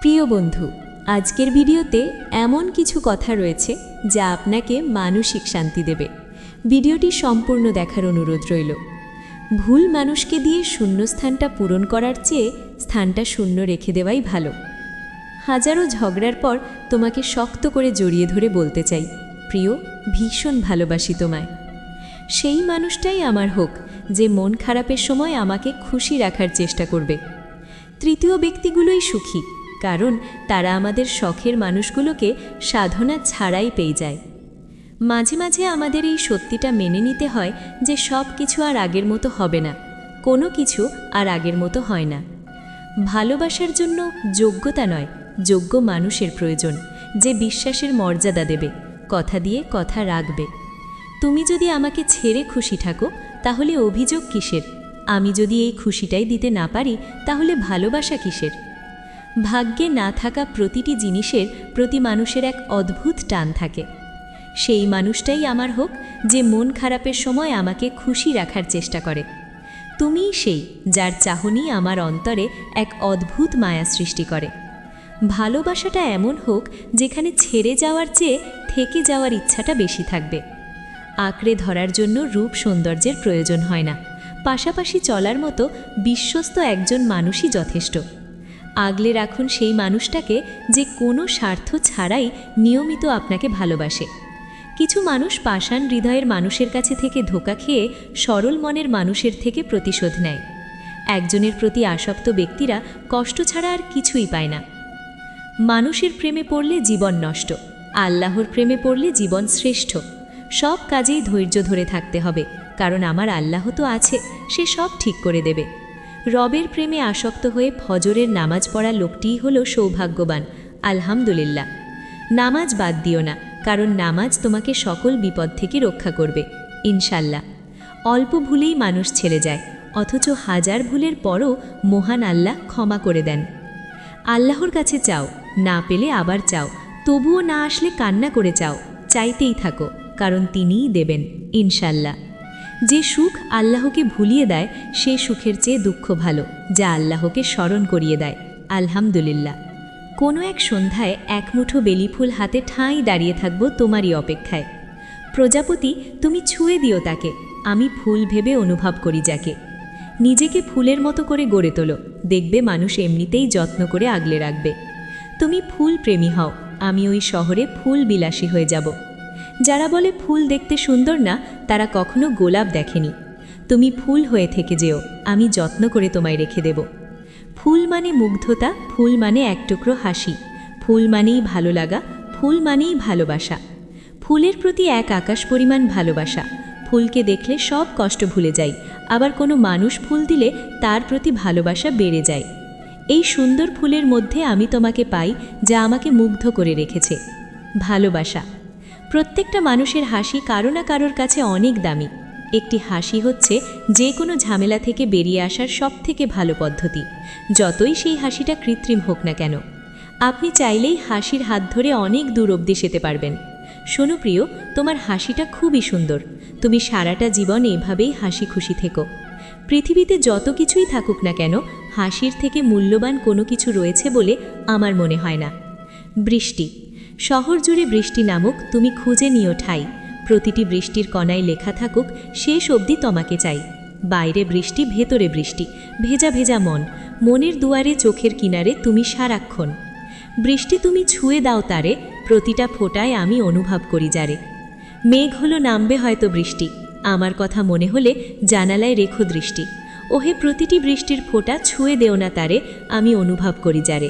প্রিয় বন্ধু, আজকের ভিডিওতে এমন কিছু কথা রয়েছে যা আপনাকে মানসিক শান্তি দেবে। ভিডিওটি সম্পূর্ণ দেখার অনুরোধ রইল। ভুল মানুষকে দিয়ে শূন্যস্থানটা পূরণ করার চেয়ে স্থানটা শূন্য রেখে দেওয়াই ভালো। হাজারো ঝগড়ার পর তোমাকে শক্ত করে জড়িয়ে ধরে বলতে চাই, প্রিয়, ভীষণ ভালোবাসি তোমায়। সেই মানুষটাই আমার হোক যে মন খারাপের সময় আমাকে খুশি রাখার চেষ্টা করবে। তৃতীয় ব্যক্তিগুলোই সুখী কারণ তারা আমাদের শখের মানুষগুলোকে সাধনা ছাড়াই পেয়ে যায়। মাঝে মাঝে আমাদের এই সত্যিটা মেনে নিতে হয় যে সব কিছু আর আগের মতো হবে না, কোনো কিছু আর আগের মতো হয় না। ভালোবাসার জন্য যোগ্যতা নয়, যোগ্য মানুষের প্রয়োজন, যে বিশ্বাসের মর্যাদা দেবে, কথা দিয়ে কথা রাখবে। তুমি যদি আমাকে ছেড়ে খুশি থাকো, তাহলে অভিযোগ কিসের? আমি যদি এই খুশিটাই দিতে না পারি, তাহলে ভালোবাসা কিসের? ভাগ্যে না থাকা প্রতিটি জিনিসের প্রতি মানুষের এক অদ্ভুত টান থাকে। সেই মানুষটাই আমার হোক যে মন খারাপের সময় আমাকে খুশি রাখার চেষ্টা করে। তুমিই সেই যার চাহনি আমার অন্তরে এক অদ্ভুত মায়া সৃষ্টি করে। ভালোবাসাটা এমন হোক যেখানে ছেড়ে যাওয়ার চেয়ে থেকে যাওয়ার ইচ্ছাটা বেশি থাকবে। আঁকড়ে ধরার জন্য রূপ সৌন্দর্যের প্রয়োজন হয় না। পাশাপাশি চলার মতো বিশ্বস্ত একজন মানুষই যথেষ্ট। আগলে রাখুন সেই মানুষটাকে যে কোনো স্বার্থ ছাড়াই নিয়মিত আপনাকে ভালোবাসে। কিছু মানুষ পাষাণ হৃদয়ের মানুষের কাছে থেকে ধোকা খেয়ে সরল মনের মানুষের থেকে প্রতিশোধ নেয়। একজনের প্রতি আসক্ত ব্যক্তিরা কষ্ট ছাড়া আর কিছুই পায় না। মানুষের প্রেমে পড়লে জীবন নষ্ট, আল্লাহর প্রেমে পড়লে জীবন শ্রেষ্ঠ। সব কাজেই ধৈর্য ধরে থাকতে হবে, কারণ আমার আল্লাহ তো আছে, সে সব ঠিক করে দেবে। রবের প্রেমে আসক্ত হয়ে ফজরের নামাজ পড়া লোকটিই হলো সৌভাগ্যবান, আলহামদুলিল্লাহ। নামাজ বাদ দিও না, কারণ নামাজ তোমাকে সকল বিপদ থেকে রক্ষা করবে, ইনশাল্লাহ। অল্প ভুলেই মানুষ ছেড়ে যায়, অথচ হাজার ভুলের পরও মহান আল্লাহ ক্ষমা করে দেন। আল্লাহর কাছে চাও, না পেলে আবার চাও, তবুও না আসলে কান্না করে চাও, চাইতেই থাকো, কারণ তিনিই দেবেন, ইনশাল্লাহ। যে সুখ আল্লাহকে ভুলিয়ে দেয়, সে সুখের চেয়ে দুঃখ ভালো, যা আল্লাহকে স্মরণ করিয়ে দেয়। আলহামদুলিল্লাহ। কোনো এক সন্ধ্যায় এক মুঠো বেলিফুল হাতে ঠাঁই দাঁড়িয়ে থাকব তোমারই অপেক্ষায়। প্রজাপতি, তুমি ছুঁয়ে দিও তাকে, আমি ফুল ভেবে অনুভব করি যাকে। নিজেকে ফুলের মতো করে গড়ে তোলো, দেখবে মানুষ এমনিতেই যত্ন করে আগলে রাখবে। তুমি ফুল প্রেমী হও, আমি ওই শহরে ফুল বিলাসী হয়ে যাব। যারা বলে ফুল দেখতে সুন্দর না, তারা কখনো গোলাপ দেখেনি। তুমি ফুল হয়ে থেকে যেও, আমি যত্ন করে তোমায় রেখে দেব। ফুল মানে মুগ্ধতা, ফুল মানে এক টুকরো হাসি। ফুল মানেই ভালো লাগা, ফুল মানেই ভালোবাসা। ফুলের প্রতি এক আকাশ পরিমাণ ভালোবাসা। ফুলকে দেখলে সব কষ্ট ভুলে যাই, আবার কোনো মানুষ ফুল দিলে তার প্রতি ভালোবাসা বেড়ে যায়। এই সুন্দর ফুলের মধ্যে আমি তোমাকে পাই, যা আমাকে মুগ্ধ করে রেখেছে। ভালোবাসা। প্রত্যেকটা মানুষের হাসি কারও না কারোর কাছে অনেক দামি। একটি হাসি হচ্ছে যে কোনো ঝামেলা থেকে বেরিয়ে আসার সবথেকে ভালো পদ্ধতি। যতই সেই হাসিটা কৃত্রিম হোক না কেন। আপনি চাইলেই হাসির হাত ধরে অনেক দূর অবধি যেতে পারবেন। শোনো প্রিয়, তোমার হাসিটা খুবই সুন্দর। তুমি সারাটা জীবন এভাবেই হাসি খুশি থেকো। পৃথিবীতে যত কিছুই থাকুক না কেন, হাসির থেকে মূল্যবান কোনো কিছু রয়েছে বলে আমার মনে হয় না। বৃষ্টি শহর জুড়ে বৃষ্টি নামুক, তুমি খুঁজে নিও ঠাই। প্রতিটি বৃষ্টির কণায় লেখা থাকুক, শেষ অবধি তোমাকে চাই। বাইরে বৃষ্টি, ভেতরে বৃষ্টি, ভেজা ভেজা মন। মনের দুয়ারে, চোখের কিনারে তুমি সারাক্ষণ। বৃষ্টি তুমি ছুঁয়ে দাও তারে, প্রতিটা ফোটায় আমি অনুভব করি যারে। মেঘ হলো নামবে হয়তো বৃষ্টি, আমার কথা মনে হলে জানালায় রেখো দৃষ্টি। ওহে প্রতিটি বৃষ্টির ফোঁটা ছুঁয়ে দেও না তারে, আমি অনুভব করি যারে।